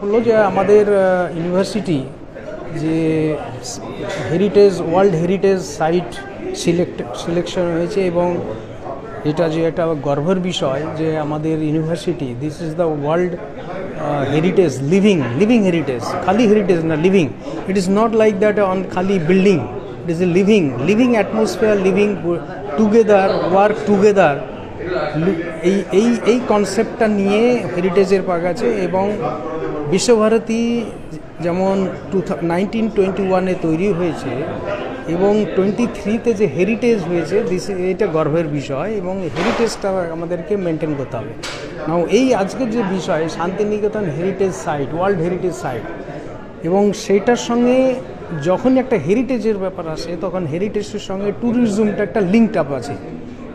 হলো যে আমাদের ইউনিভার্সিটি যে heritage world heritage site select selection হয়েছে এবং এটা যে একটা গর্বের বিষয় যে আমাদের university this is the world heritage living living heritage খালি হেরিটেজ না living it is not like that on খালি building it is a living living atmosphere living together work together এই এই এই কনসেপ্টটা নিয়ে হেরিটেজের পাক আছে এবং বিশ্বভারতী যেমন টু নাইনটিন টোয়েন্টি ওয়ানে তৈরি হয়েছে এবং টোয়েন্টি থ্রিতে যে হেরিটেজ হয়েছে দিস এটা গর্বের বিষয় এবং হেরিটেজটা আমাদেরকে মেনটেন করতে হবে। নাও এই আজকের যে বিষয়, Santiniketan heritage site world heritage site এবং সেইটার সঙ্গে যখন একটা হেরিটেজের ব্যাপার আসে, তখন হেরিটেজের সঙ্গে ট্যুরিজমটা একটা লিঙ্কড আপ আছে।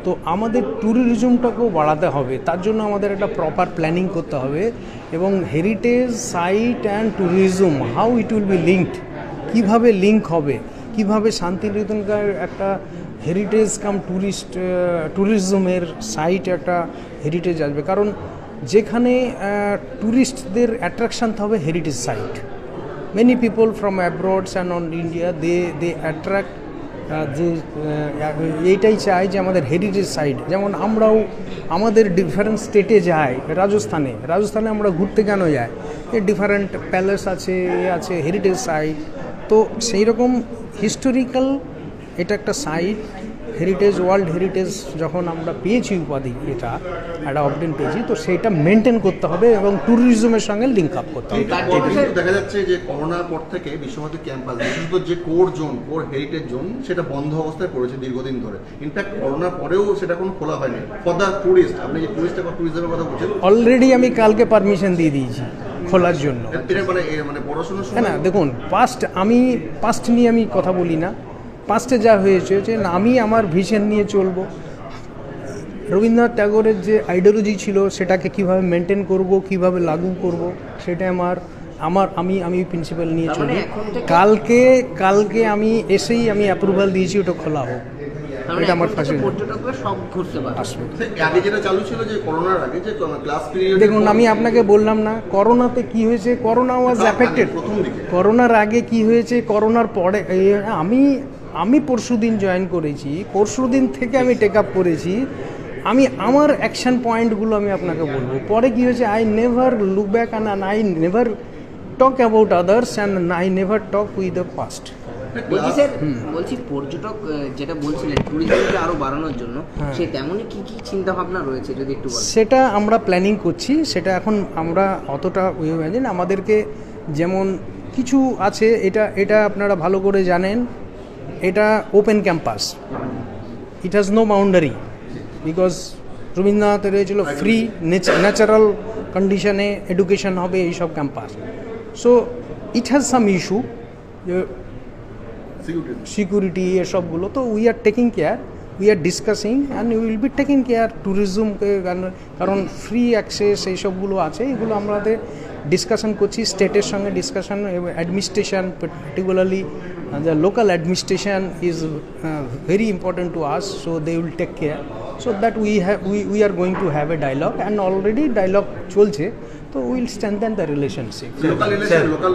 তো আমাদের ট্যুরিজমটাকেও বাড়াতে হবে। তার জন্য আমাদের একটা প্রপার প্ল্যানিং করতে হবে এবং heritage site and tourism how it will be linked কীভাবে লিঙ্ক হবে কীভাবে শান্তিনিকেতনকার একটা হেরিটেজ কাম ট্যুরিস্ট ট্যুরিজমের সাইট একটা হেরিটেজ আসবে। কারণ যেখানে ট্যুরিস্টদের অ্যাট্রাকশান হবে heritage site many people from abroad and on India they they ah, যে এইটাই চাই যে আমাদের হেরিটেজ সাইড যেমন আমরাও আমাদের ডিফারেন্ট স্টেটে যাই, রাজস্থানে রাজস্থানে আমরা ঘুরতে কেন যাই? ডিফারেন্ট প্যালেস আছে, এ আছে হেরিটেজ সাইট তো সেই রকম হিস্টোরিক্যাল এটা একটা সাইট হেরিটেজ ওয়ার্ল্ড হেরিটেজ যখন আমরা পেয়েছি উপাধি এটা একটা অবডেন পেয়েছি তো সেইটা মেনটেন করতে হবে এবং ট্যুরিজমের সঙ্গে লিঙ্ক আপ করতে হবে। দেখা যাচ্ছে যে করোনার পর থেকে বিশ্বভারতী ক্যাম্পাস বিশেষত যে core zone core heritage zone সেটা বন্ধ অবস্থায় পড়েছে দীর্ঘদিন ধরে। ইনফ্যাক্ট করোনার পরেও সেটা কোনো খোলা হয়নি। ফর দ্য টুরিস্ট আপনি যে টুরিস্ট বা ট্যুরিজমের কথা বলছেন। অলরেডি আমি কালকে পারমিশন দিয়ে দিয়েছি খোলার জন্য। মানে মানে হ্যাঁ না দেখুন পাস্ট আমি পাস্ট নিয়ে আমি কথা বলি না। পাস্টে যা হয়েছে যে আমি আমার ভিশন নিয়ে চলবো। রবীন্দ্রনাথ ট্যাগোরের যে আইডিওলজি ছিল সেটাকে কীভাবে মেনটেন করব কীভাবে লাগু করব সেটা আমার আমার আমি আমি প্রিন্সিপাল নিয়ে মানে চলি কালকে কালকে আমি এসেই আমি অ্যাপ্রুভাল দিয়েছি ওটা খোলা হোক। মানে এটা আমার এখন থেকে ফাঁসি পর্যটকরা সব ঘুরতে পারবে। আসবে। আগে যেটা চালু ছিল যে করোনার আগে যে ক্লাস পিরিয়ড দেখুন আমি আপনাকে বললাম না করোনাতে কি হয়েছে? করোনা ওয়াজ অ্যাফেক্টেড করোনার আগে কি হয়েছে? করোনার পরে এই, আমি আমি পরশুদিন জয়েন করেছি পরশুদিন থেকে আমি টেক আপ করেছি। আমি আমার অ্যাকশন পয়েন্টগুলো আমি আপনাকে বলব। পরে কি হয়েছে I never look back and I never talk about others and I never talk with the past বলছি স্যার বলছি পর্যটক যেটা বলছিলেন ট্যুরিজমকে আরও বাড়ানোর জন্য হ্যাঁ। সেই তেমনই কি কি চিন্তা ভাবনা রয়েছে যদি একটু সেটা আমরা প্ল্যানিং করছি সেটা এখন আমরা অতটা হয়ে আমাদেরকে যেমন কিছু আছে এটা এটা আপনারা ভালো করে জানেন। এটা open campus it has no boundary because রবীন্দ্রনাথের হয়েছিল ফ্রি ন্যাচারাল কন্ডিশনে এডুকেশন হবে এইসব campus so it has some issue security security এসবগুলো তো we are taking care we are discussing and will be taking care ট্যুরিজমকে কারণ ফ্রি অ্যাক্সেস এইসবগুলো আছে এগুলো আমাদের ডিসকাশন করছি স্টেটের সঙ্গে discussion administration particularly the local administration is to us, so they will take care. So care we have, we, we are going to have a dialogue, and already and already so চলছে তো strengthen the relationship. Local relation, local